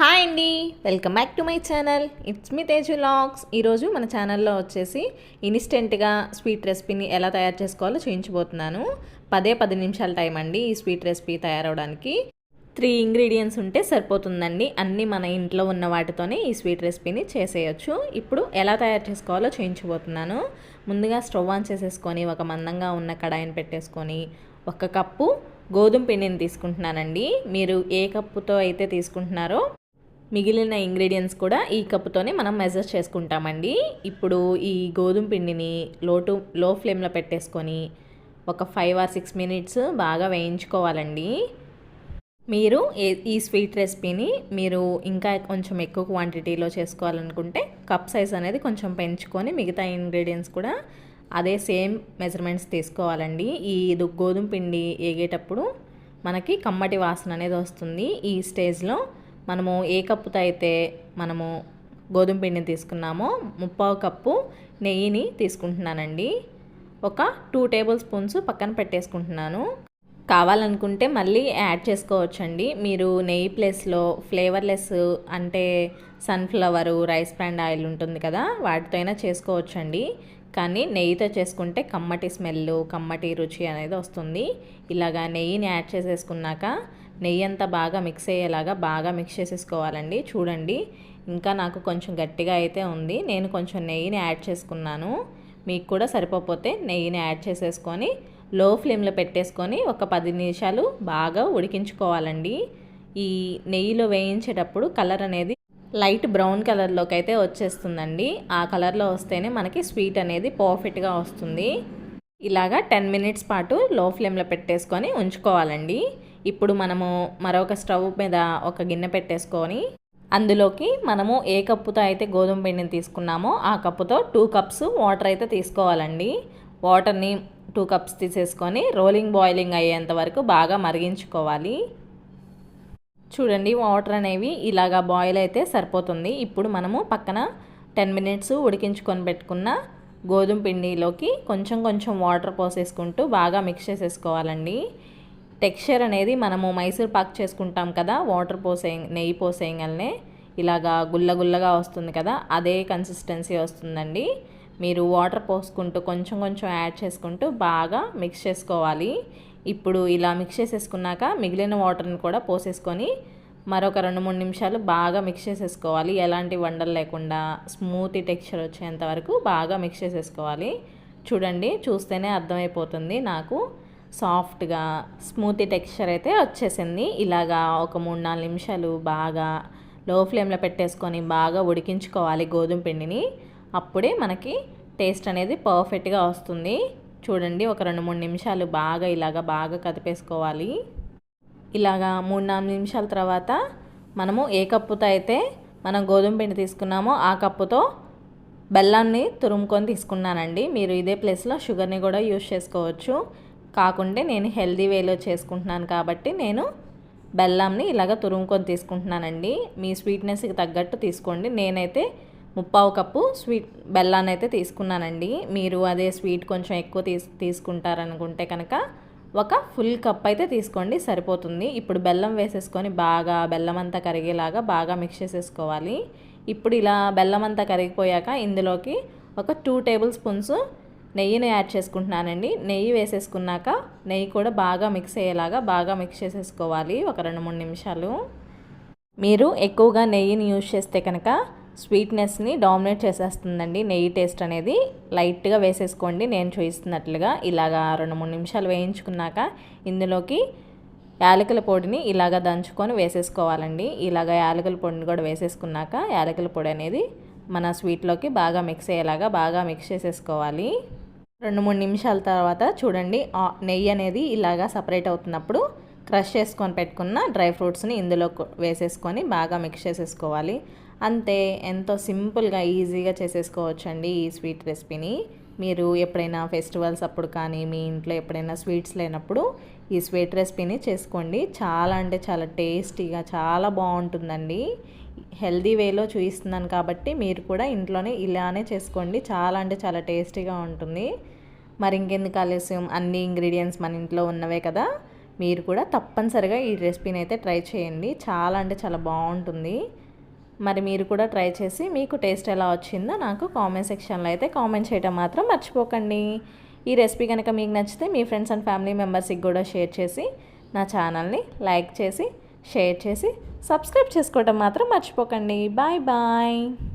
Hi అండి. Welcome back to my channel. It's me Teju logs. ఈరోజు మన ఛానల్లో వచ్చేసి ఇన్స్టెంట్గా స్వీట్ రెసిపీని ఎలా తయారు చేసుకోవాలో చూపించబోతున్నాను పదే పది నిమిషాల టైం అండి ఈ స్వీట్ రెసిపీ తయారవడానికి. త్రీ ఇంగ్రీడియంట్స్ ఉంటే సరిపోతుందండి. అన్నీ మన ఇంట్లో ఉన్న వాటితోనే ఈ స్వీట్ రెసిపీని చేసేయచ్చు. ఇప్పుడు ఎలా తయారు చేసుకోవాలో చూపించబోతున్నాను ముందుగా స్టవ్ ఆన్ చేసేసుకొని ఒక మందంగా ఉన్న కడాయిని పెట్టేసుకొని ఒక కప్పు గోధుమ పిండిని తీసుకుంటున్నానండి. మీరు ఏ కప్పుతో అయితే తీసుకుంటున్నారో మిగిలిన ఇంగ్రీడియంట్స్ కూడా ఈ కప్పుతోనే మనం మెజర్ చేసుకుంటామండి. ఇప్పుడు ఈ గోధుమ పిండిని లోటు లో ఫ్లేమ్లో పెట్టేసుకొని ఒక ఫైవ్ ఆర్ సిక్స్ మినిట్స్ బాగా వేయించుకోవాలండి. మీరు ఈ స్వీట్ రెసిపీని మీరు ఇంకా కొంచెం ఎక్కువ క్వాంటిటీలో చేసుకోవాలనుకుంటే కప్ సైజ్ అనేది కొంచెం పెంచుకొని మిగతా ఇంగ్రీడియంట్స్ కూడా అదే సేమ్ మెజర్మెంట్స్ తీసుకోవాలండి. ఈ గోధుమ పిండి ఏగేటప్పుడు మనకి కమ్మటి వాసన అనేది వస్తుంది ఈ స్టేజ్లో మనము ఏ కప్పుతో అయితే మనము గోధుమ పిండిని తీసుకున్నామో ముప్పావు కప్పు నెయ్యిని తీసుకుంటున్నానండి. ఒక టూ టేబుల్ స్పూన్స్ పక్కన పెట్టేసుకుంటున్నాను. కావాలనుకుంటే మళ్ళీ యాడ్ చేసుకోవచ్చండి. మీరు నెయ్యి ప్లేస్లో ఫ్లేవర్లెస్ అంటే సన్ఫ్లవరు రైస్ బ్రాండ్ ఆయిల్ ఉంటుంది కదా వాటితో అయినా చేసుకోవచ్చండి. కానీ నెయ్యితో చేసుకుంటే కమ్మటి స్మెల్ కమ్మటి రుచి అనేది వస్తుంది. ఇలాగా నెయ్యిని యాడ్ చేసేసుకున్నాక నెయ్యి అంతా బాగా మిక్స్ అయ్యేలాగా బాగా మిక్స్ చేసేసుకోవాలండి. చూడండి ఇంకా నాకు కొంచెం గట్టిగా అయితే ఉంది. నేను కొంచెం నెయ్యిని యాడ్ చేసుకున్నాను. మీకు కూడా సరిపోతే నెయ్యిని యాడ్ చేసేసుకొని లో ఫ్లేమ్లో పెట్టేసుకొని ఒక పది నిమిషాలు బాగా ఉడికించుకోవాలండి. ఈ నెయ్యిలో వేయించేటప్పుడు కలర్ అనేది లైట్ బ్రౌన్ కలర్లోకి అయితే వచ్చేస్తుందండి. ఆ కలర్లో వస్తేనే మనకి స్వీట్ అనేది పర్ఫెక్ట్గా వస్తుంది. ఇలాగా టెన్ మినిట్స్ పాటు లో ఫ్లేమ్లో పెట్టేసుకొని ఉంచుకోవాలండి. ఇప్పుడు మనము మరొక స్టవ్ మీద ఒక గిన్నె పెట్టేసుకొని అందులోకి మనము ఏ కప్పుతో అయితే గోధుమ పిండిని తీసుకున్నామో ఆ కప్పుతో టూ కప్స్ వాటర్ అయితే తీసుకోవాలండి. వాటర్ని టూ కప్స్ తీసేసుకొని రోలింగ్ బాయిలింగ్ అయ్యేంత వరకు బాగా మరిగించుకోవాలి. చూడండి వాటర్ అనేవి ఇలాగా బాయిల్ అయితే సరిపోతుంది. ఇప్పుడు మనము పక్కన టెన్ మినిట్స్ ఉడికించుకొని పెట్టుకున్న గోధుమ పిండిలోకి కొంచెం కొంచెం వాటర్ పోసేసుకుంటూ బాగా మిక్స్ చేసేసుకోవాలండి. టెక్స్చర్ అనేది మనము మైసూర్ పాక్ చేసుకుంటాం కదా వాటర్ పోసే నెయ్యి పోసేయగలనే ఇలాగా గుల్ల గుల్లగా వస్తుంది కదా అదే కన్సిస్టెన్సీ వస్తుందండి. మీరు వాటర్ పోసుకుంటూ కొంచెం కొంచెం యాడ్ చేసుకుంటూ బాగా మిక్స్ చేసుకోవాలి. ఇప్పుడు ఇలా మిక్స్ చేసేసుకున్నాక మిగిలిన వాటర్ని కూడా పోసేసుకొని మరొక రెండు మూడు నిమిషాలు బాగా మిక్స్ చేసేసుకోవాలి. ఎలాంటి వండలు లేకుండా స్మూత్ టెక్స్చర్ వచ్చేంత వరకు బాగా మిక్స్ చేసేసుకోవాలి. చూడండి చూస్తేనే అర్థమైపోతుంది నాకు. సాఫ్ట్గా స్మూతీ టెక్స్చర్ అయితే వచ్చేసింది. ఇలాగా ఒక మూడు నాలుగు నిమిషాలు బాగా లో ఫ్లేమ్లో పెట్టేసుకొని బాగా ఉడికించుకోవాలి గోధుమ పిండిని. అప్పుడే మనకి టేస్ట్ అనేది పర్ఫెక్ట్గా వస్తుంది. చూడండి ఒక రెండు మూడు నిమిషాలు బాగా ఇలాగా బాగా కదిపేసుకోవాలి. ఇలాగా మూడు నాలుగు నిమిషాల తర్వాత మనము ఏ కప్పుతో అయితే మనం గోధుమ పిండి తీసుకున్నామో ఆ కప్పుతో బెల్లాన్ని తురుముకొని తీసుకున్నానండి. మీరు ఇదే ప్లేస్లో షుగర్ని కూడా యూస్ చేసుకోవచ్చు. కాకుంటే నేను హెల్దీ వేలో చేసుకుంటున్నాను కాబట్టి నేను బెల్లంని ఇలాగ తురుముకొని తీసుకుంటున్నానండి. మీ స్వీట్నెస్కి తగ్గట్టు తీసుకోండి. నేనైతే ముప్పావు కప్పు స్వీట్ బెల్లాన్ని అయితే తీసుకున్నానండి. మీరు అదే స్వీట్ కొంచెం ఎక్కువ తీస్ తీసుకుంటారనుకుంటే కనుక ఒక ఫుల్ కప్ అయితే తీసుకోండి సరిపోతుంది. ఇప్పుడు బెల్లం వేసేసుకొని బాగా బెల్లం అంతా కరిగేలాగా బాగా మిక్స్ చేసేసుకోవాలి. ఇప్పుడు ఇలా బెల్లం అంతా కరిగిపోయాక ఇందులోకి ఒక టూ టేబుల్ స్పూన్స్ నెయ్యిని యాడ్ చేసుకుంటున్నానండి. నెయ్యి వేసేసుకున్నాక నెయ్యి కూడా బాగా మిక్స్ అయ్యేలాగా బాగా మిక్స్ చేసేసుకోవాలి ఒక రెండు మూడు నిమిషాలు. మీరు ఎక్కువగా నెయ్యిని యూజ్ చేస్తే కనుక స్వీట్నెస్ని డామినేట్ చేసేస్తుందండి నెయ్యి టేస్ట్ అనేది. లైట్గా వేసేసుకోండి నేను చూపిస్తున్నట్లుగా ఇలాగా రెండు మూడు నిమిషాలు వేయించుకున్నాక ఇందులోకి యాలకుల పొడిని ఇలాగ దంచుకొని వేసేసుకోవాలండి. ఇలాగ యాలకుల పొడిని కూడా వేసేసుకున్నాక యాలకుల పొడి అనేది మన స్వీట్లోకి బాగా మిక్స్ అయ్యేలాగా బాగా మిక్స్ చేసేసుకోవాలి. రెండు మూడు నిమిషాల తర్వాత చూడండి నెయ్యి అనేది ఇలాగా సపరేట్ అవుతున్నప్పుడు క్రష్ చేసుకొని పెట్టుకున్న డ్రై ఫ్రూట్స్ని ఇందులో వేసేసుకొని బాగా మిక్స్ చేసేసుకోవాలి. అంతే ఎంతో సింపుల్గా ఈజీగా చేసేసుకోవచ్చండి ఈ స్వీట్ రెసిపీని. మీరు ఎప్పుడైనా ఫెస్టివల్స్ అప్పుడు కానీ మీ ఇంట్లో ఎప్పుడైనా స్వీట్స్ లేనప్పుడు ఈ స్వీట్ రెసిపీని చేసుకోండి. చాలా అంటే చాలా టేస్టీగా చాలా బాగుంటుందండి. హెల్దీ వేలో చూపిస్తున్నాను కాబట్టి మీరు కూడా ఇంట్లోనే ఇలానే చేసుకోండి. చాలా అంటే చాలా టేస్టీగా ఉంటుంది. మరి ఇంకెందుకు ఆలస్యం? అన్ని ఇంగ్రీడియంట్స్ మన ఇంట్లో ఉన్నవే కదా. మీరు కూడా తప్పనిసరిగా ఈ రెసిపీని అయితే ట్రై చేయండి. చాలా అంటే చాలా బాగుంటుంది. మరి మీరు కూడా ట్రై చేసి మీకు టేస్ట్ ఎలా వచ్చిందో నాకు కామెంట్ సెక్షన్లో అయితే కామెంట్ చేయడం మాత్రం మర్చిపోకండి. ఈ రెసిపీ కనుక మీకు నచ్చితే మీ ఫ్రెండ్స్ అండ్ ఫ్యామిలీ మెంబర్స్కి కూడా షేర్ చేసి నా ఛానల్ని లైక్ చేసి షేర్ చేసి సబ్స్క్రైబ్ చేసుకోవడం మాత్రం మర్చిపోకండి. Bye bye.